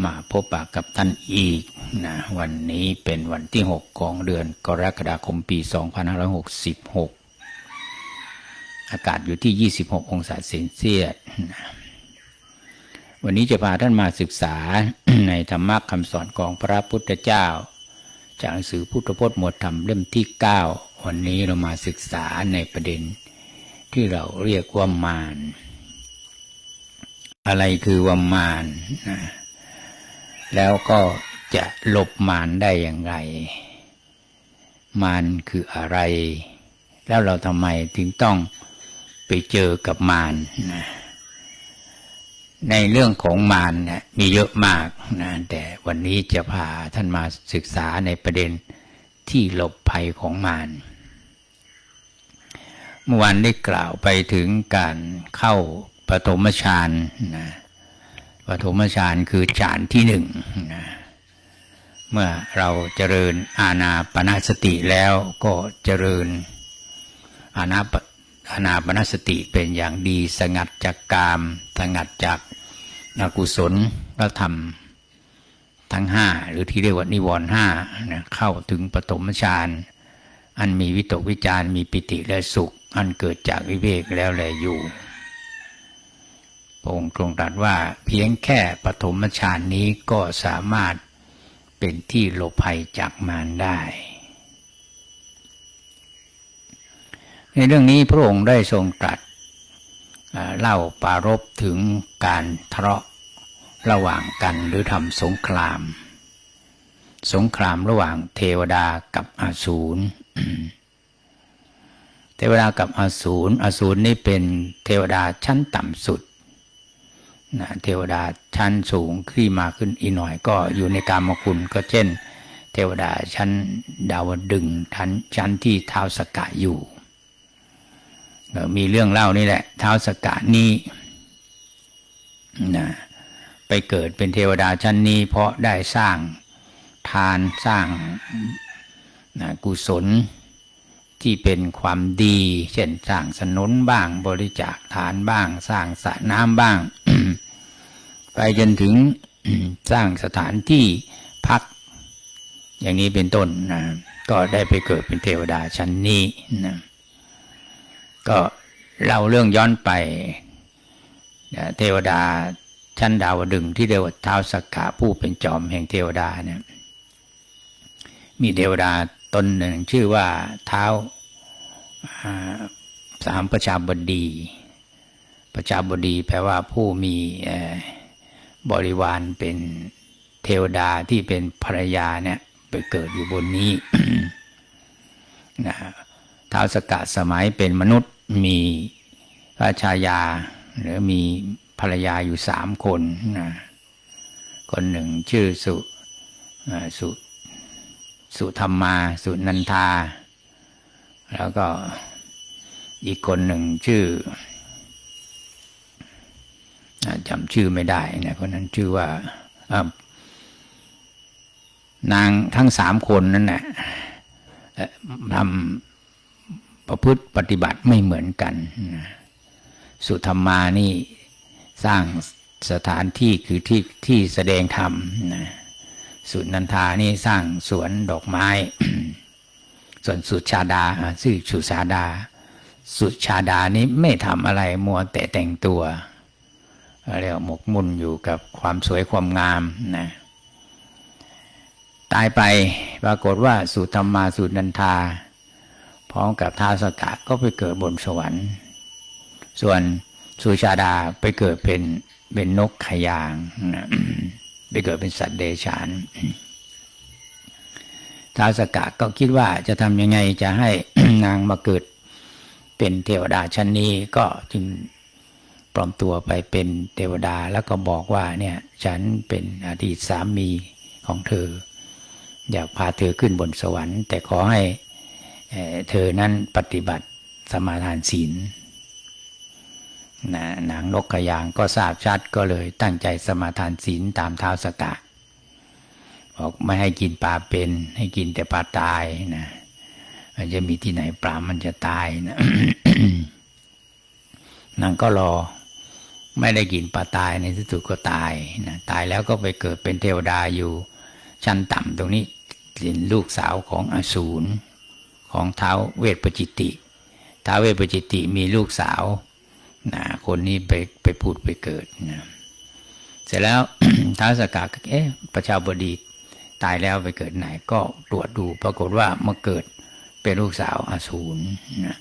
มาพบปะกับท่านอีกนะวันนี้เป็นวันที่ 6 ของเดือนกรกฎาคมปี 2566 อากาศอยู่ที่ 26 องศาเซนเซียสวันนี้จะพาท่านมาศึกษาในธรรมะคำสอนของพระพุทธเจ้า จากหนังสือพุทธพจน์หมวดธรรมเล่มที่ 9 วันนี้เรามาศึกษาในประเด็นที่เราเรียกว่ามาร อะไรคือว่ามารนะ แล้วก็จะหลบมารได้อย่างไร มารคืออะไร แล้วเราทำไมถึงต้องไปเจอกับมารนะในเรื่องของมารนะมีเยอะมากนะแต่วันนี้จะพาท่านมาศึกษาในประเด็นที่หลบภัยของมารเมื่อวานได้กล่าวไปถึงการเข้าปฐมฌานนะ ปฐมฌานคือฌานที่หนึ่งเมื่อเราเจริญอาณาปณสติแล้วก็เจริญอาณาปอาณาปณสติเป็นอย่างดีสงัดจากกาม สงัดจากอกุศลก็ทำทั้งห้าหรือที่เรียกว่านิวรณ์ห้าเข้าถึงปฐมฌานอันมีวิตกวิจารมีปิติและสุข อันเกิดจากวิเวกแล้วแลอยู่ องค์ทรงตรัสว่าเพียงแค่ปฐมฌานนี้ก็สามารถเป็นที่หลบภัยจากมารได้ ในเรื่องนี้พระองค์ได้ทรงตรัสเล่าปารบถึงการทะเลาะระหว่างกันหรือทำสงคราม สงครามระหว่างเทวดากับอสูรเทวดากับอสูรอสูรนี่เป็นเทวดาชั้นต่ำสุด นะเทวดาชั้นสูงขึ้นมาขึ้นอีกหน่อยก็อยู่ในกามคุณก็เช่น เทวดาชั้นดาวดึงชั้นชั้นที่เท้าสกกะอยู่มีเรื่องเล่านี่แหละเท้าสกกะนี้นะไปเกิดเป็นเทวดาชั้นนี้ เพราะได้สร้างทานสร้างนะกุศลที่เป็นความดี เช่นสร้างสนุนบ้างบริจาคทานบ้าง สร้างสระน้ำบ้าง ไปจนถึงสร้างสถานที่พัก อย่างนี้เป็นต้นนะก็ได้ไปเกิดเป็นเทวดาชั้นนี้นะก็เล่าเรื่องย้อนไปเทวดาชั้นดาวดึงที่เรียกว่าเท้าสักกะผู้เป็นจอมแห่งเทวดาเนี่ยมีเทวดาตนหนึ่งชื่อว่าเท้าสามประชาบดี ประชาบดีแปลว่าผู้มี บริวารเป็นเทวดาที่เป็นภรรยาเนี่ยไปเกิดอยู่บนนี้นะท้าวสกัดสมัยเป็นมนุษย์มีพระชายา หรือมีภรรยาอยู่สามคนนะคนหนึ่งชื่อสุสุสุธรรมา สุนันทา แล้วก็อีกคนหนึ่งชื่อ จำชื่อไม่ได้นะคนนั้นชื่อว่านางทั้งสามคนนั้นนะทำประพฤติปฏิบัติไม่เหมือนกัน สุธรรมานี่สร้างสถานที่คือที่ที่แสดงธรรมนะสุนันทานี่สร้างสวนดอกไม้ ส่วนสุชาดาชื่อสุชาดา สุชาดานี้ไม่ทำอะไรมัวแต่แต่งตัว เรียกหมกมุ่นอยู่กับความสวยความงามนะตายไปปรากฏว่าสุธรรมาสุนันทา พร้อมกับท้าสกะก็ไปเกิดบนสวรรค์ ส่วนสุชาดาไปเกิดเป็นเป็นนกขยางนะไปเกิดเป็นสัตว์เดชานท้าสกะก็คิดว่าจะทำยังไงจะให้นางมาเกิดเป็นเทวดาชั้นนี้ก็จึง ปลอมตัวไปเป็นเทวดาแล้วก็บอกว่าเนี่ยฉันเป็นอดีตสามีของเธอ อยากพาเธอขึ้นบนสวรรค์ แต่ขอให้เธอนั้นปฏิบัติสมาทานศีลนะนางนกกระยางก็ทราบชัดก็เลยตั้งใจสมาทานศีลตามเท้าสกะบอกไม่ให้กินปลาเป็น ให้กินแต่ปลาตายนะมันจะมีที่ไหนปลามันจะตายนะนางก็รอ ไม่ได้กินปลาตายในที่สุดก็ตายนะตายแล้วก็ไปเกิดเป็นเทวดาอยู่ชั้นต่ำตรงนี้เป็นลูกสาวของอสูรของเท้าวเวทปจิติท้าวเวทปจิติมีลูกสาวนะคนนี้ไปไปพูดไปเกิดนะเสร็จแล้วท้าวสกาก็เอ๊ะประชาบดีตายแล้วไปเกิดไหนก็ตรวจดูปรากฏว่ามาเกิดเป็นลูกสาวอสูรนะ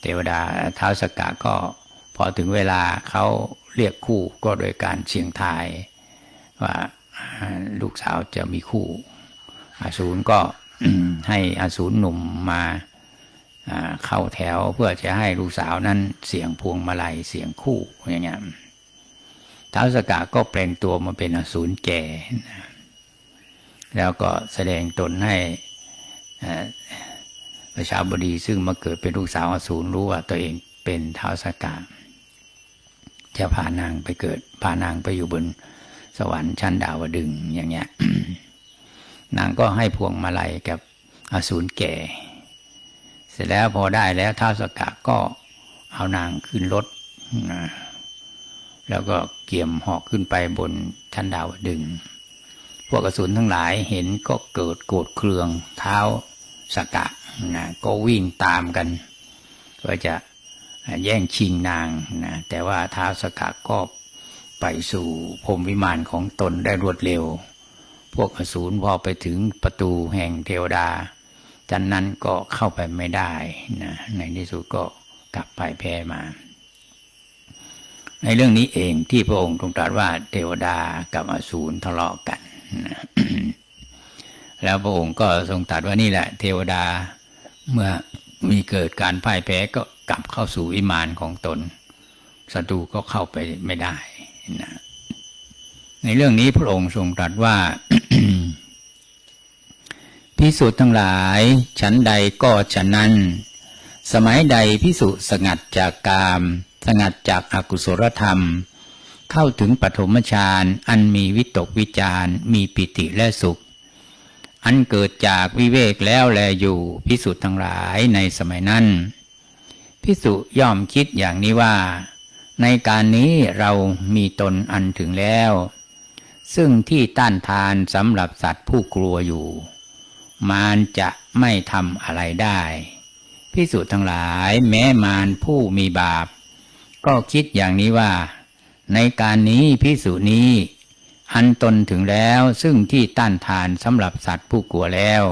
เทวดาท้าวสกาก็ อถึงเวลาเขาเรียกคู่ก็โดยการเชียงทาย ว่าลูกสาวจะมีคู่อาสูรก็ให้อาสูรหนุ่มมาเข้าแถวเพื่อจะให้ลูกสาวนั้นเสียงพวงมาลัยเสียงคู่อย่างเงี้ยท้าวสกาก็แปลงตัวมาเป็นอสูรแก่ แล้วก็แสดงตนให้ประชาบดีซึ่งมาเกิดเป็นลูกสาวอสูรรู้ว่าตัวเองเป็นท้าวสกา จะพานางไปเกิด พานางไปอยู่บนสวรรค์ชั้นดาวดึงอย่างเงี้ย นางก็ให้พวงมาลัยกับอสูรแก่ เสร็จแล้วพอได้แล้วท้าวสกาก็เอานางขึ้นรถนะแล้วก็เกี่ยมหอกขึ้นไปบนชั้นดาวดึง พวกอสูรทั้งหลายเห็นก็เกิดโกรธเคืองเท้าสกะนะก็วิ่งตามกัน ก็จะ แย่งชิงนางนะแต่ว่าท้าวสกะก็ไปสู่พรมวิมานของตนได้รวดเร็ว พวกอสูรพอไปถึงประตูแห่งเทวดาจันนั้นก็เข้าไปไม่ได้นะในที่สุดก็กลับพ่ายแพ้มา ในเรื่องนี้เองที่พระองค์ทรงตรัสว่าเทวดากับอสูรทะเลาะกันนะแล้วพระองค์ก็ทรงตรัสว่านี่แหละ เทวดาเมื่อ มีเกิดการพ่ายแพ้ก็กลับเข้าสู่วิมานของตนศัตรูก็เข้าไปไม่ได้นะในเรื่องนี้พระองค์ทรงตรัสว่าพิสุทั้งหลายฉันใดก็ฉันนั้น สมัยใดพิสุสงัดจากกาม สงัดจากอากุศลธรรม เข้าถึงปฐมฌานอันมีวิตกวิจารมีปิติและสุข อันเกิดจากวิเวกแล้วแลอยู่พิสุทั้งหลายในสมัยนั้นพิสุย่อมคิดอย่างนี้ว่า ในการนี้เรามีตนอันถึงแล้ว ซึ่งที่ต้านทานสำหรับสัตว์ผู้กลัวอยู่ มารจะไม่ทำอะไรได้พิสุทั้งหลายแม้มารผู้มีบาป ก็คิดอย่างนี้ว่า ในการนี้พิสุนี้ อันตนถึงแล้วซึ่งที่ต้านทานสำหรับสัตว์ผู้กลัวแล้ว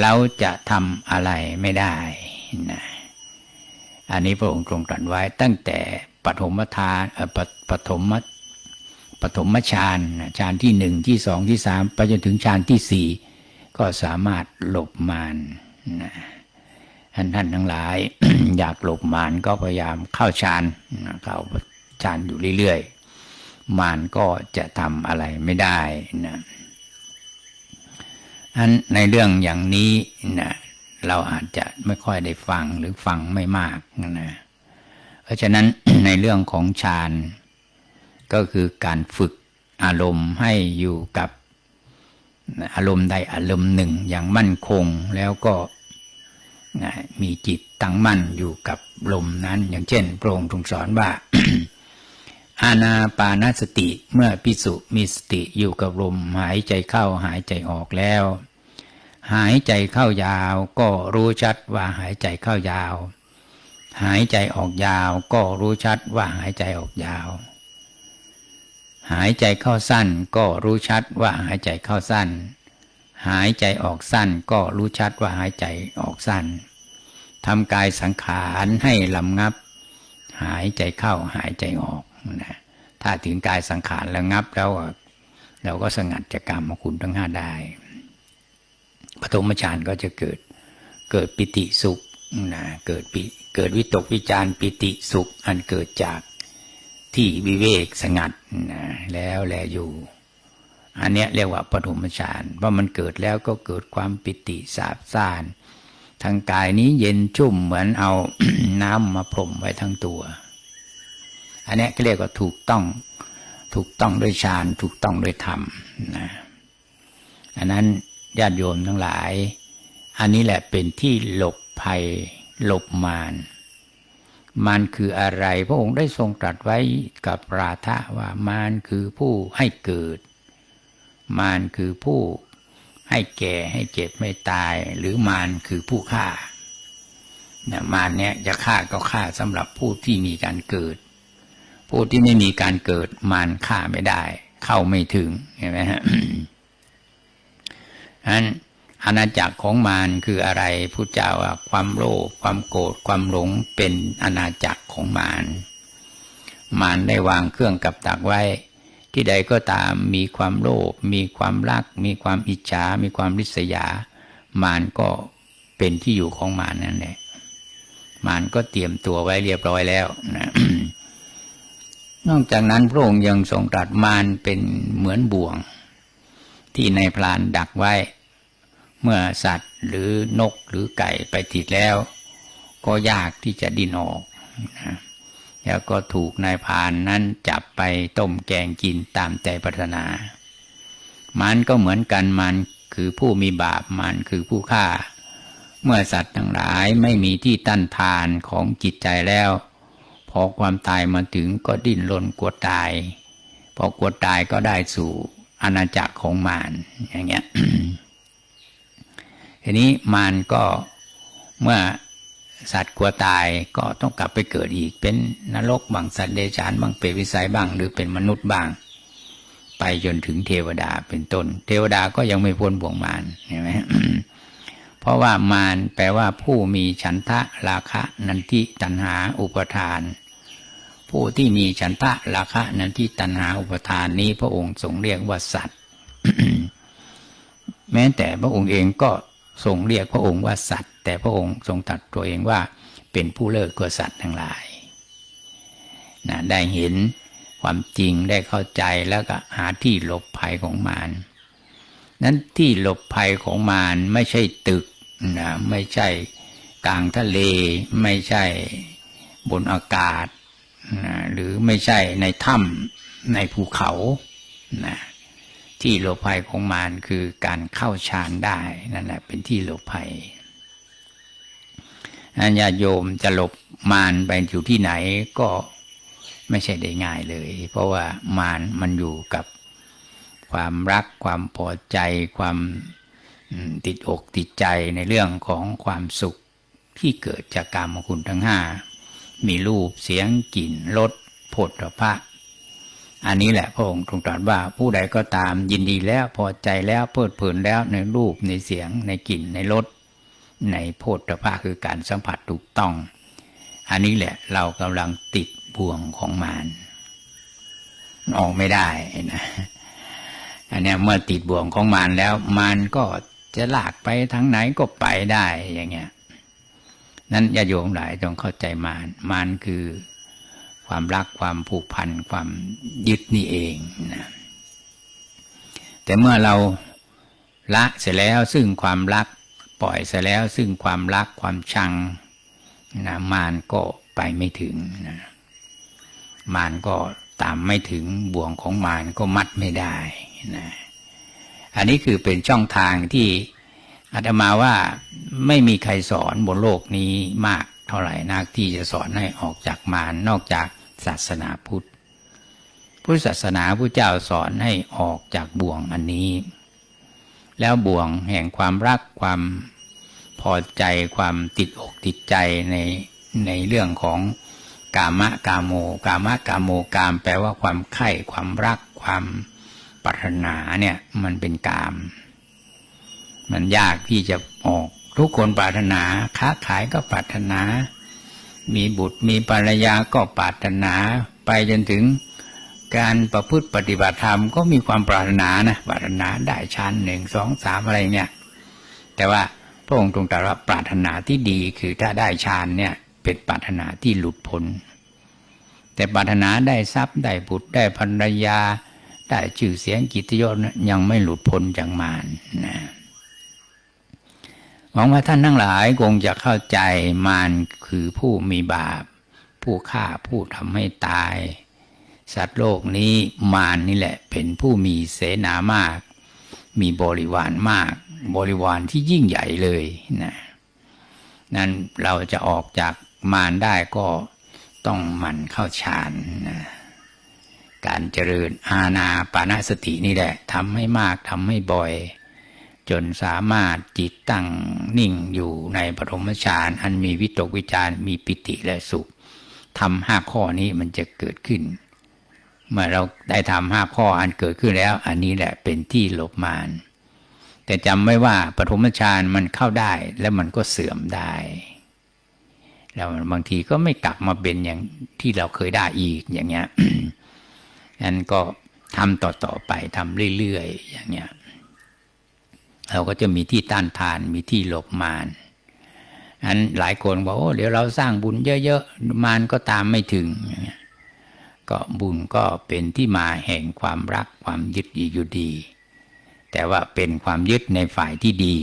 เราจะทำอะไรไม่ได้นะอันนี้พระองค์ทรงตรัสไว้ตั้งแต่ปฐมทานเอ่อปปฐมปฐมฌานฌานที่หนึ่งที่สองที่สามไปจนถึงฌานที่สี่ก็สามารถหลบมารนะท่านท่านทั้งหลาย อยากหลบมารก็พยายามเข้าฌานเข้าฌานอยู่เรื่อยๆ มารก็จะทำอะไรไม่ได้นะอันในเรื่องอย่างนี้นะเราอาจจะไม่ค่อยได้ฟังหรือฟังไม่มากนะเพราะฉะนั้นในเรื่องของฌานก็คือการฝึกอารมณ์ให้อยู่กับอารมณ์ใดอารมณ์หนึ่งอย่างมั่นคงแล้วก็มีจิตตั้งมั่นอยู่กับลมนั้น อย่างเช่นพระองค์ทรงสอนว่า อาณาปานสติเมื่อพิสุมีสติอยู่กับลมหายใจเข้าหายใจออกแล้ว หายใจเข้ายาวก็รู้ชัดว่าหายใจเข้ายาว หายใจออกยาวก็รู้ชัดว่าหายใจออกยาว หายใจเข้าสั้นก็รู้ชัดว่าหายใจเข้าสั้น หายใจออกสั้นก็รู้ชัดว่าหายใจออกสั้นทำกายสังขารให้ลำงับ หายใจเข้าหายใจออก นะถ้าถึงกายสังขารระงับแล้วเราก็สงัดจากกรรมคุณทั้งห้าได้ปฐมฌานก็จะเกิดเกิดปิติสุขนะเกิดปิเกิดวิตกวิจารปิติสุข อันเกิดจากที่วิเวกสงัดนะแล้วแลอยู่ อันเนี้ยเรียกว่าปฐมฌานเพราะมันเกิดแล้วก็เกิดความปิติสาบซ่านทางกายนี้เย็นชุ่มเหมือนเอาน้ำมาพรมไว้ทั้งตัว อันนี้ก็เรียกว่าถูกต้อง ถูกต้องด้วยฌานถูกต้องด้วยธรรมนะอันนั้นญาติโยมทั้งหลาย อันนี้แหละเป็นที่หลบภัยหลบมารมันคืออะไร พระองค์ได้ทรงตรัสไว้กับราธะว่ามารคือผู้ให้เกิด มารคือผู้ให้แก่ให้เจ็บไม่ตาย หรือมารคือผู้ฆ่านี่ยมารเนี่ยจะฆ่าก็ฆ่าสำหรับผู้ที่มีการเกิด ผู้ที่ไม่มีการเกิดมารฆ่าไม่ได้ เข้าไม่ถึงเห็นไหมฮะนั้นอาณาจักรของมารคืออะไรพุทธเจ้าว่าความโลภความโกรธความหลงเป็นอาณาจักรของมารมารได้วางเครื่องกับดักไว้ ที่ใดก็ตามมีความโลภมีความรัก มีความอิจฉา มีความริษยา มารก็เป็นที่อยู่ของมารนั่นแหละมารก็เตรียมตัวไว้เรียบร้อยแล้วนะ นอกจากนั้นพระองค์ยังทรงตรัสมารเป็นเหมือนบ่วง ที่ในพลานดักไว้ เมื่อสัตว์หรือนกหรือไก่ไปติดแล้ว ก็ยากที่จะดิ้นออกนะแล้วก็ถูกนายพรานนั้นจับไปต้มแกงกินตามใจปรารถนา มันก็เหมือนกันมันคือผู้มีบาปมันคือผู้ฆ่า เมื่อสัตว์ทั้งหลายไม่มีที่ตั้นทานของจิตใจแล้ว พอความตายมาถึงก็ดิ้นรนกลัวตาย พอกลัวตายก็ได้สู่อาณาจักรของมารอย่างเงี้ยทีนี้มารก็เมื่อสัตว์กลัวตายก็ต้องกลับไปเกิดอีก เป็นนรกบางสัตว์เดชานบางเปรตวิสัยบ้าง หรือเป็นมนุษย์บ้าง ไปจนถึงเทวดาเป็นต้น เทวดาก็ยังไม่พ้นบ่วงมารเห็นไหม เพราะว่ามารแปลว่าผู้มีฉันทะราคะนันทิตัณหาอุปทาน ผู้ที่มีฉันทะราคะนันทิตัณหาอุปทานนี้พระองค์ทรงเรียกว่าสัตว์ แม้แต่พระองค์เองก็ทรงเรียกพระองค์ว่าสัตว์ แต่พระองค์ทรงตรัสตัวเองว่าเป็นผู้เลิศกว่าสัตว์ทั้งหลายนะได้เห็นความจริงได้เข้าใจแล้วก็หาที่หลบภัยของมาร นั้นที่หลบภัยของมารไม่ใช่ตึกนะไม่ใช่กลางทะเล ไม่ใช่บนอากาศนะหรือไม่ใช่ในถ้ำในภูเขานะที่หลบภัยของมารคือการเข้าฌานได้นั่นแหละเป็นที่หลบภัยอันญาโยมจะหลบมารไปอยู่ที่ไหนก็ไม่ใช่ได้ง่ายเลย เพราะว่ามารมันอยู่กับ ความรักความพอใจ ความติดอกติดใจในเรื่องของความสุขที่เกิดจากกรรมคุณทั้งห้ามีรูปเสียงกลิ่นรสผลพระอันนี้แหละพระองค์ทรงตรัสว่าผู้ใดก็ตามยินดีแล้วพอใจแล้วเพลิดเพลินแล้วในรูปในเสียงในกลิ่นในรสในโพธภะคือการสัมผัสถูกต้อง อันนี้แหละเรากำลังติดบ่วงของมารออกไม่ได้นะ อันนี้เมื่อติดบ่วงของมารแล้วมารก็จะลากไปทางไหนก็ไปได้อย่างเงี้ยนั้นญาโยมหลายต้องเข้าใจมารมารคือความรักความผูกพันความยึดนี่เองนะแต่เมื่อเราละเสร็จแล้วซึ่งความรักปล่อยเสร็จแล้วซึ่งความรักความชังนะมารก็ไปไม่ถึงนะมารก็ตามไม่ถึงบ่วงของมารก็มัดไม่ได้ นะอันนี้คือเป็นช่องทางที่อาตมาว่าไม่มีใครสอนบนโลกนี้มากเท่าไหร่นักที่จะสอนให้ออกจากมารนอกจากศาสนาพุทธพุทธศาสนาพระเจ้าสอนให้ออกจากบ่วงอันนี้ แล้วบ่วงแห่งความรักความพอใจความติดอกติดใจในในเรื่องของกามะกามโม กามะกามโมกามแปลว่าความไข่ความรักความ รารถนาเนี่ยมันเป็นกาม มันยากที่จะออก ทุกคนปรารถนา ค้าขายก็ปรารถนา มีบุตรมีภรรยาก็ปรารถนา ไปจนถึงการประพฤติปฏิบัติธรรมก็มีความปรารถนานะปรารถนาได้ชั้นหนึ่งสองสามอะไรเนี่ย แต่ว่าพระองค์ตรงตรัสว่าปรารถนาที่ดีคือถ้าได้ฌานเนี่ยเป็นปรารถนาที่หลุดพ้นแต่ปรารถนาได้ทรัพย์ได้บุตรได้ภรรยา ได้ชื่อเสียงกิตยศยังไม่หลุดพ้นจากมารนะหวังว่าท่านทั้งหลายคงจะเข้าใจมารคือผู้มีบาป ผู้ฆ่าผู้ทำให้ตาย สัตว์โลกนี้มารนี่แหละ เป็นผู้มีเสนามาก มีบริวารมาก บริวารที่ยิ่งใหญ่เลยนะนั้นเราจะออกจากมารได้ก็ต้องหมั่นเข้าฌานนะ การเจริญอาณาปานสตินี่แหละทำให้มากทำให้บ่อย จนสามารถจิตตั้งนิ่งอยู่ในปฐมฌานอันมีวิตกวิจารมีปิติและสุขทำห้าข้อนี้มันจะเกิดขึ้น เมื่อเราได้ทำห้าข้ออันเกิดขึ้นแล้ว อันนี้แหละเป็นที่หลบมารแต่จำไว้ว่าปฐมฌานมันเข้าได้แล้วมันก็เสื่อมได้ แล้วบางทีก็ไม่กลับมาเป็นอย่างที่เราเคยได้อีกอย่างเงี้ย นั้นก็ทำต่อๆไปทำเรื่อยๆ อย่างเงี้ยเราก็จะมีที่ต้านทานมีที่หลบมารอันหลายคนบอกโอ้เดี๋ยวเราสร้างบุญเยอะๆมารก็ตามไม่ถึงอย่างเงี้ยก็บุญก็เป็นที่มาแห่งความรักความยึดอยู่ดี แต่ว่าเป็นความยึดในฝ่ายที่ดี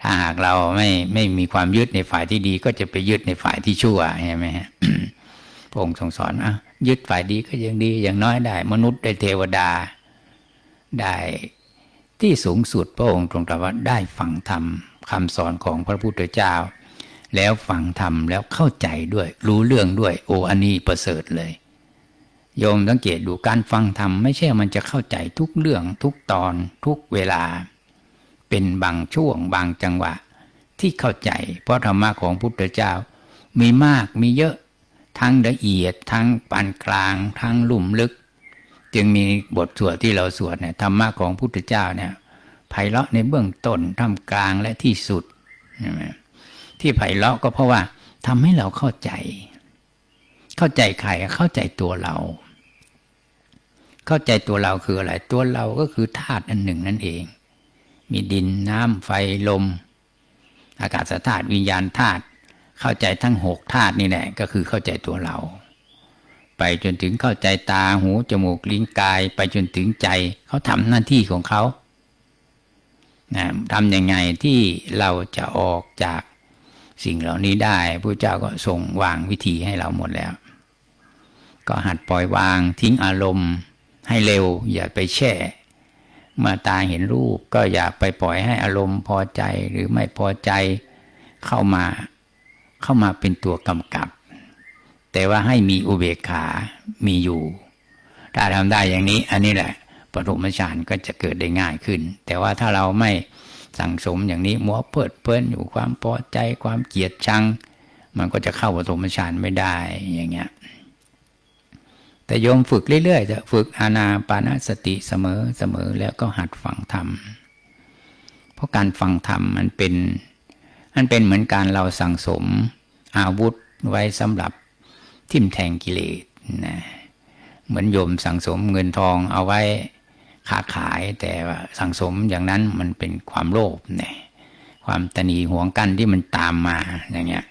ถ้าหากเราไม่ไม่มีความยึดในฝ่ายที่ดี ก็จะไปยึดในฝ่ายที่ชั่วใช่ไหมฮะพระองค์ทรงสอนอะ ยึดฝ่ายดีก็ยังดี อย่างน้อยได้ มนุษย์ได้เทวดา ได้ที่สูงสุดพระองค์ทรงตรัสว่าได้ฟังธรรมคำสอนของพระพุทธเจ้า แล้วฟังธรรมแล้วเข้าใจด้วย รู้เรื่องด้วย โออันนี้ประเสริฐเลย โยมสังเกตดูการฟังธรรมไม่ใช่มันจะเข้าใจทุกเรื่องทุกตอนทุกเวลา เป็นบางช่วงบางจังหวะที่เข้าใจ เพราะธรรมะของพุทธเจ้า มีมากมีเยอะ ทั้งละเอียด ทั้งปานกลาง ทั้งลุ่มลึก จึงมีบทสวดที่เราสวดเนี่ยธรรมะของพุทธเจ้าเนี่ยไพเราะในเบื้องต้นท่ามกลางและที่สุดใช่ไหมที่ไพเราะก็เพราะว่าทำให้เราเข้าใจ เข้าใจใครเข้าใจตัวเรา เข้าใจตัวเราคืออะไร ตัวเราก็คือธาตุอันหนึ่งนั่นเอง มีดินน้ำไฟลม อากาศธาตุวิญญาณธาตุ เข้าใจทั้งหกธาตุนี่แหละก็คือเข้าใจตัวเรา ไปจนถึงเข้าใจตาหูจมูกลิ้นกาย ไปจนถึงใจเขาทำหน้าที่ของเขานะทำยังไงที่เราจะออกจากสิ่งเหล่านี้ได้พระเจ้าก็ทรงวางวิธีให้เราหมดแล้ว ก็หัดปล่อยวางทิ้งอารมณ์ให้เร็ว อย่าไปแช่ เมื่อตาเห็นรูปก็อย่าไปปล่อยให้อารมณ์พอใจหรือไม่พอใจเข้ามา เข้ามาเป็นตัวกำกับ แต่ว่าให้มีอุเบกขามีอยู่ ถ้าทำได้อย่างนี้ อันนี้แหละปฐมฌานก็จะเกิดได้ง่ายขึ้น แต่ว่าถ้าเราไม่สั่งสมอย่างนี้มัวเพิดเพลินอยู่ความพอใจความเกลียดชัง มันก็จะเข้าปฐมฌานไม่ได้อย่างเงี้ยแต่โยมฝึกเรื่อยๆจะฝึกอานาปานสติเสมอเสมอแล้วก็หัดฟังธรรม เพราะการฟังธรรมมันเป็น มันเป็นเหมือนการเราสั่งสมอาวุธไว้สำหรับทิ่มแทงกิเลสนะเหมือนโยมสั่งสมเงินทองเอาไว้ค้าขายแต่ว่าสั่งสมอย่างนั้นมันเป็นความโลภเนี่ยความตนีห่วงกั้นที่มันตามมาอย่างเงี้ย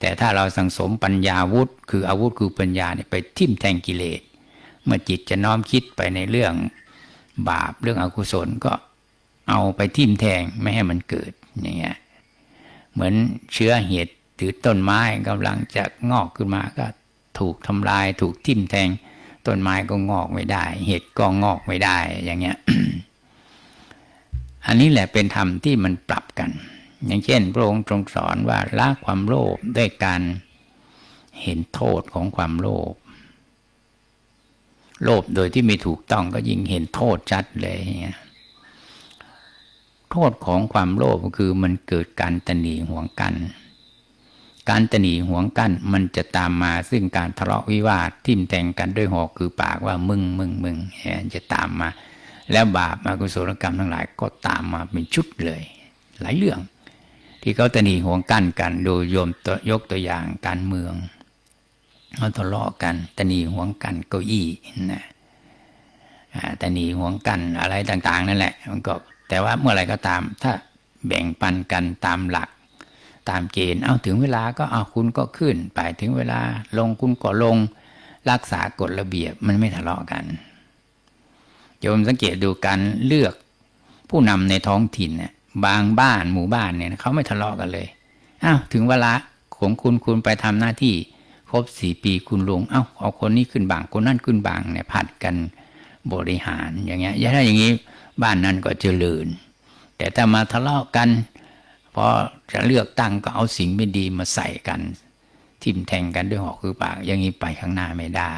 แต่ถ้าเราสั่งสมปัญญาวุธ คืออาวุธคือปัญญาเนี่ยไปทิ่มแทงกิเลส เมื่อจิตจะน้อมคิดไปในเรื่องบาปเรื่องอกุศลก็เอาไปทิ่มแทงไม่ให้มันเกิดอย่างเงี้ย เหมือนเชื้อเห็ดหรือต้นไม้กำลังจะงอกขึ้นมาก็ถูกทำลายถูกทิ่มแทง ต้นไม้ก็งอกไม่ได้ เห็ดก็งอกไม่ได้อย่างเงี้ย อันนี้แหละเป็นธรรมที่มันปรับกัน อย่างเช่น พระองค์ทรงสอนว่าละความโลภด้วยการเห็นโทษของความโลภโลภโดยที่ไม่ถูกต้องก็ยิ่งเห็นโทษชัดเลยเนี่ย โทษของความโลภก็คือมันเกิดการตนีห่วงกัน การตนีห่วงกันมันจะตามมาซึ่งการทะเลาะวิวาททิ่มแทงกันด้วยหอกคือปากว่ามึงมึงมึงจะตามมา แล้วบาปอกุศลกรรมทั้งหลายก็ตามมาเป็นชุดเลย หลายเรื่อง ที่เขาตนีห่วงกันกันโดูโยมตัวยกตัวอย่างการเมืองเขาทะเลาะกันตนีห่วงกันเก้าอี้นะตนีห่วงกันอะไรต่าง ๆ นั่นแหละมันก็ แต่ว่าเมื่อไรก็ตาม ถ้าแบ่งปันกันตามหลัก ตามเกณฑ์เอาถึงเวลาก็เอาคุณก็ขึ้น ไปถึงเวลาลงคุณก็ลง รักษากฎระเบียบมันไม่ทะเลาะกันโยมสังเกตดูการเลือกผู้นำในท้องถิ่นเนี่ยบางบ้านหมู่บ้านเนี่ยเขาไม่ทะเลาะกันเลยอ้าวถึงเวลาของคุณคุณไปทำหน้าที่ครบสี่ปีคุณลงเอ้าเอาคนนี้ขึ้นบางคนนั่นขึ้นบางเนี่ยผัดกันบริหารอย่างเงี้ยถ้าอย่างนี้ บ้านนั้นก็เจริญ แต่ถ้ามาทะเลาะกันพอจะเลือกตั้งก็เอาสิ่งไม่ดีมาใส่กันทิมแทงกันด้วยหอกคือปากอย่างนี้ไปข้างหน้าไม่ได้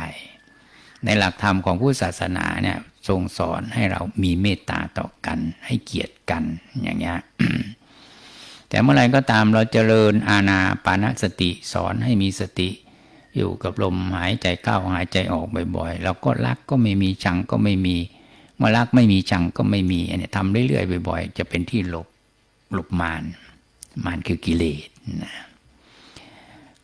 ในหลักธรรมของพุทธศาสนาเนี่ยทรงสอนให้เรามีเมตตาต่อกัน ให้เกียรติกันอย่างเงี้ยแต่เมื่อไรก็ตามเราเจริญอาณาปานสติสอนให้มีสติ อยู่กับลมหายใจเข้าหายใจออกบ่อยๆเราก็รักก็ไม่มีชังก็ไม่มี เมื่อรักไม่มีชังก็ไม่มีอันนี้ทำเรื่อยๆบ่อยๆ จะเป็นที่หลบหลบมารมารคือกิเลสนะ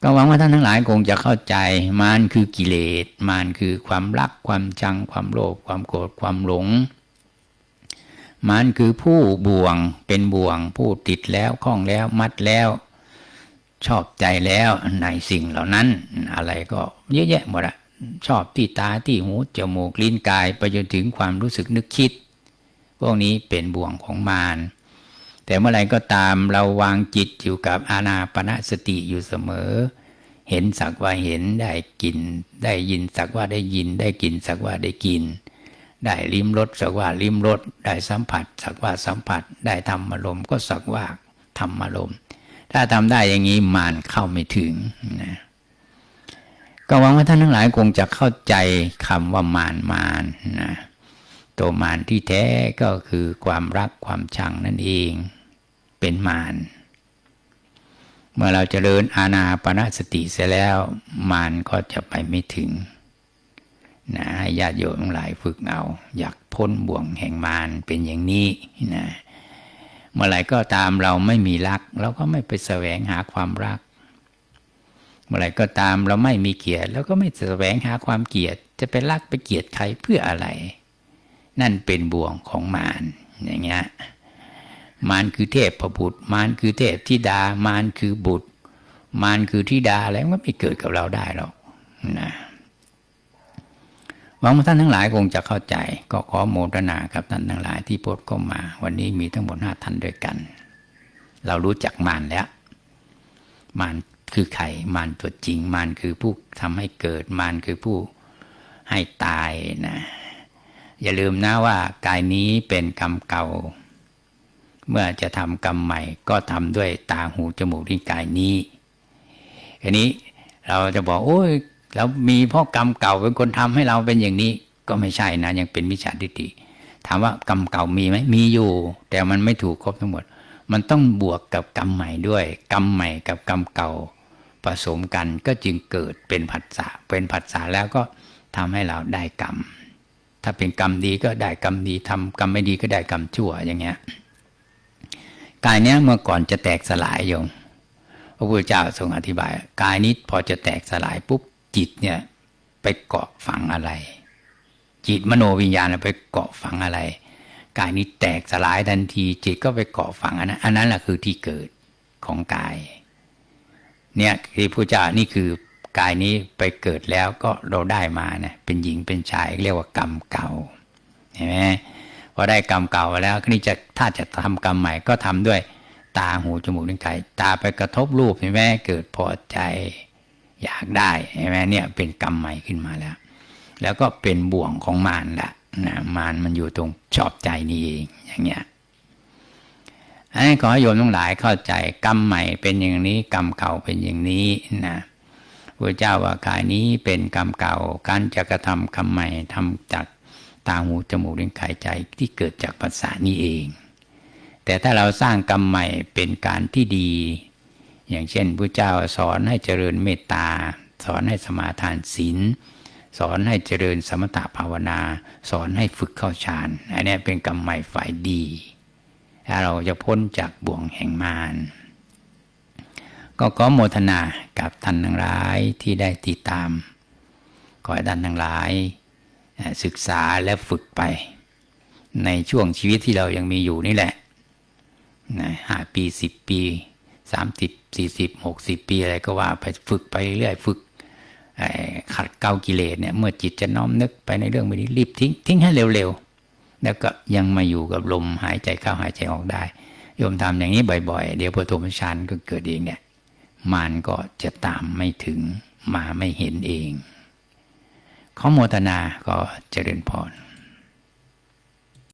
ก็หวังว่าท่านทั้งหลายคงจะเข้าใจมารคือกิเลสมารคือความรักความชัง ความโลภความโกรธความหลงมันคือผู้บ่วงเป็นบ่วง ผู้ติดแล้วคล้องแล้วมัดแล้ว ชอบใจแล้วในสิ่งเหล่านั้น อะไรก็เยอะแยะหมดอะ ชอบที่ตาที่หูจมูกลิ้นกายไปจนถึงความรู้สึกนึกคิด พวกนี้เป็นบ่วงของมารแต่เมื่อไรก็ตามเราวางจิตอยู่กับอานาปณะสติอยู่เสมอ เห็นสักว่าเห็นได้กิน ได้ยินสักว่าได้ยิน ได้กินสักว่าได้กิน ได้ลิ้มรสสักว่าลิ้มรสได้สัมผัส สักว่าสัมผัส ได้ทำอารมก็สักว่าทำอารมถ้าทำได้อย่างนี้มารเข้าไม่ถึงนะ ก็หวังว่าท่านทั้งหลายคงจะเข้าใจคำว่ามารมารนะตัวมารที่แท้ก็คือความรักความชังนั่นเอง เป็นมารเมื่อเราจเจริญอาณาปณะสติเสร็จแล้ว มารก็จะไปไม่ถึงนะญาติโยมทั้งหลายฝึกเอา อยากพ้นบ่วงแห่งมารเป็นอย่างนี้นะเมื่อไหร่ก็ตามเราไม่มีรัก เราก็ไม่ไปแสวงหาความรัก เมื่อไรก็ตามเราไม่มีเกียรติเราก็ไม่แสวงหาความเกียรติจะไปรักไปเกียรติใครเพื่ออะไร นั่นเป็นบ่วงของมารอย่างเงี้ยมารคือเทพประบุตรมารคือเทพธิดามารคือบุตร มารคือธิดาอะไรมันไม่เกิดกับเราได้หรอกนะหวังว่าท่านทั้งหลายคงจะเข้าใจ ก็ขอโมทนากับท่านทั้งหลายที่โปรดเข้ามา วันนี้มีทั้งหมดห้าท่านด้วยกัน เรารู้จักมารแล้ว มาร คือใครมารตัวจริงมารคือผู้ทำให้เกิดมารคือผู้ให้ตายนะ อย่าลืมนะว่ากายนี้เป็นกรรมเก่า เมื่อจะทำกรรมใหม่ ก็ทำด้วยตาหูจมูกลิ้นกายนี้อันนี้เราจะบอกโอ้ยแล้วมีพ่อกรรมเก่าเป็นคนทำให้เราเป็นอย่างนี้ ก็ไม่ใช่นะ ยังเป็นมิจฉาทิฏฐิถามว่ากรรมเก่ามีไหมมีอยู่ แต่มันไม่ถูกครบทั้งหมด มันต้องบวกกับกรรมใหม่ด้วย กรรมใหม่กับกรรมเก่า ผสมกันก็จึงเกิดเป็นผัสสะเป็นผัสสะแล้วก็ทำให้เราได้กรรม ถ้าเป็นกรรมดีก็ได้กรรมดีทำกรรมไม่ดีก็ได้กรรมชั่วอย่างเงี้ยกายเนี้ยเมื่อก่อนจะแตกสลายโยมพระพุทธเจ้าทรงอธิบาย กายนี้พอจะแตกสลายปุ๊บจิตเนี่ยไปเกาะฝังอะไร จิตมโนวิญญาณไปเกาะฝังอะไร กายนี้แตกสลายทันที จิตก็ไปเกาะฝังอันนั้นอันนั้นแหละคือที่เกิดของกาย เนี่ยที่พระเจ้านี่คือกายนี้ไปเกิดแล้วก็เราได้มาเนี่ยเป็นหญิงเป็นชายเรียกว่ากรรมเก่าเห็นไหมพอได้กรรมเก่าแล้วนี่จะถ้าจะทำกรรมใหม่ก็ทำด้วยตาหูจมูกลิ้นกายตาไปกระทบรูปเห็นไหมเกิดพอใจอยากได้ใช่ไหมเนี่ยเป็นกรรมใหม่ขึ้นมาแล้ว แล้วก็เป็นบ่วงของมารละนะมารมันอยู่ตรงชอบใจนี่เองอย่างเงี้ย อันนี้ขอโยมทั้งหลายเข้าใจกรรมใหม่เป็นอย่างนี้ กรรมเก่าเป็นอย่างนี้นะพระเจ้าว่ากายนี้เป็นกรรมเก่า การจะกระทำกรรมใหม่ทำจากตาหูจมูกลิ้นกายใจที่เกิดจากภาษานี้เอง แต่ถ้าเราสร้างกรรมใหม่เป็นการที่ดี อย่างเช่นพระเจ้าสอนให้เจริญเมตตา สอนให้สมาทานศีลสอนให้เจริญสมถภาวนา สอนให้ฝึกเข้าฌานอันนี้เป็นกรรมใหม่ฝ่ายดี ถ้าเราจะพ้นจากบ่วงแห่งมารก็ขอโมทนากับท่านทั้งหลายที่ได้ติดตาม ขอให้ท่านทั้งหลาย ศึกษาและฝึกไป ในช่วงชีวิตที่เรายังมีอยู่นี่แหละห้าปีสิบปีสามสิบสี่สิบหกสิบปีอะไรก็ว่าไปฝึกไปเรื่อยฝึกขัดเกากิเลสเนี่ยเมื่อจิตจะน้อมนึกไปในเรื่องไม่ดีรีบทิ้งทิ้งให้เร็วๆ แล้วก็ยังมาอยู่กับลมหายใจเข้าหายใจออกได้ โยมทำอย่างนี้บ่อยๆ เดี๋ยวพอโทมชันก็เกิดเองเนี่ยมันก็จะตามไม่ถึงมาไม่เห็นเอง ขอโมตนาก็เจริญพร